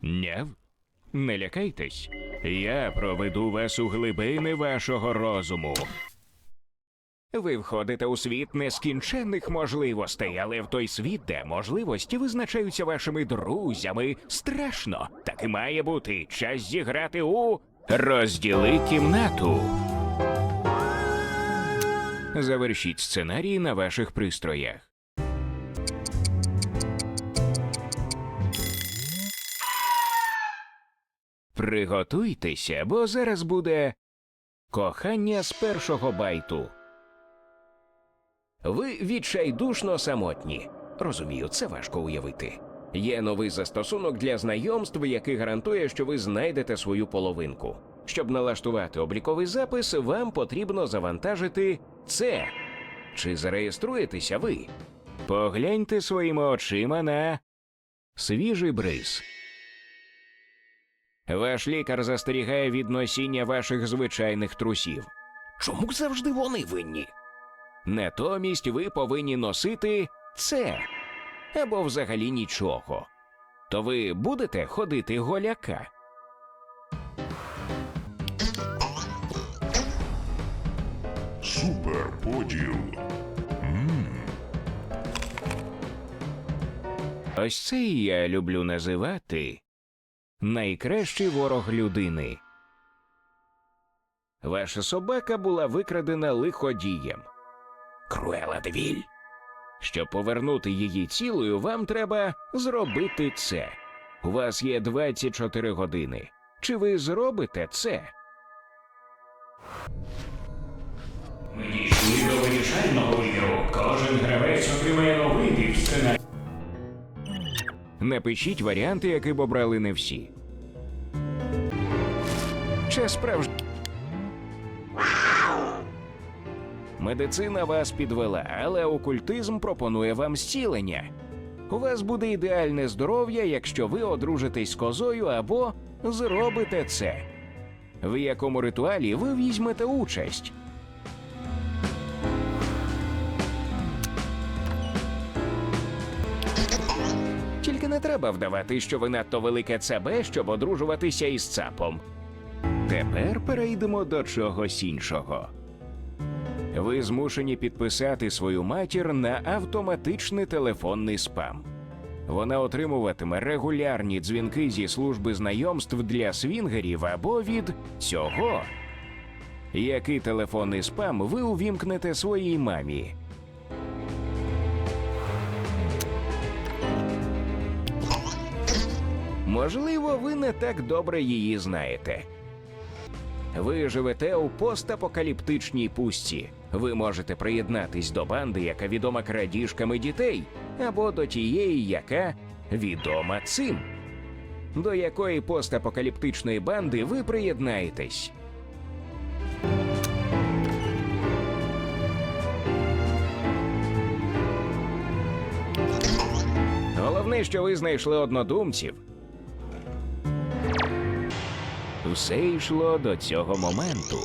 Няв? Не лякайтесь. Я проведу вас у глибини вашого розуму. Ви входите у світ нескінченних можливостей, але в той світ, де можливості визначаються вашими друзями, страшно. Так і має бути час зіграти у розділи кімнату. Завершіть сценарій на ваших пристроях. Приготуйтеся, бо зараз буде кохання з першого байту. Ви відчайдушно самотні. Розумію, це важко уявити. Є новий застосунок для знайомств, який гарантує, що ви знайдете свою половинку. Щоб налаштувати обліковий запис, вам потрібно завантажити це. Чи зареєструєтеся ви? Погляньте своїми очима на свіжий бриз. Ваш лікар застерігає від носіння ваших звичайних трусів. Чому завжди вони винні? Натомість ви повинні носити це або взагалі нічого. То ви будете ходити голяка. Супер поділ. Ось це і я люблю називати найкращий ворог людини. Ваша собака була викрадена лиходієм. Круела Девіль. Щоб повернути її цілою, вам треба зробити це. У вас є 24 години. Чи ви зробите це? Дійшли до вирішального Напишіть варіанти, які б обрали не всі. Чи справж... Медицина вас підвела, але окультизм пропонує вам зцілення. У вас буде ідеальне здоров'я, якщо ви одружитесь з козою або зробите це. В якому ритуалі ви візьмете участь? Треба вдавати, що ви надто велике ЦБ, щоб одружуватися із цапом. Тепер перейдемо до чогось іншого. Ви змушені підписати свою матір на автоматичний телефонний спам. Вона отримуватиме регулярні дзвінки зі служби знайомств для свінгерів або від цього. Який телефонний спам ви увімкнете своїй мамі? Можливо, ви не так добре її знаєте. Ви живете у постапокаліптичній пустці. Ви можете приєднатись до банди, яка відома крадіжками дітей, або до тієї, яка відома цим. До якої постапокаліптичної банди ви приєднаєтесь? Головне, що ви знайшли однодумців. Все йшло до цього моменту.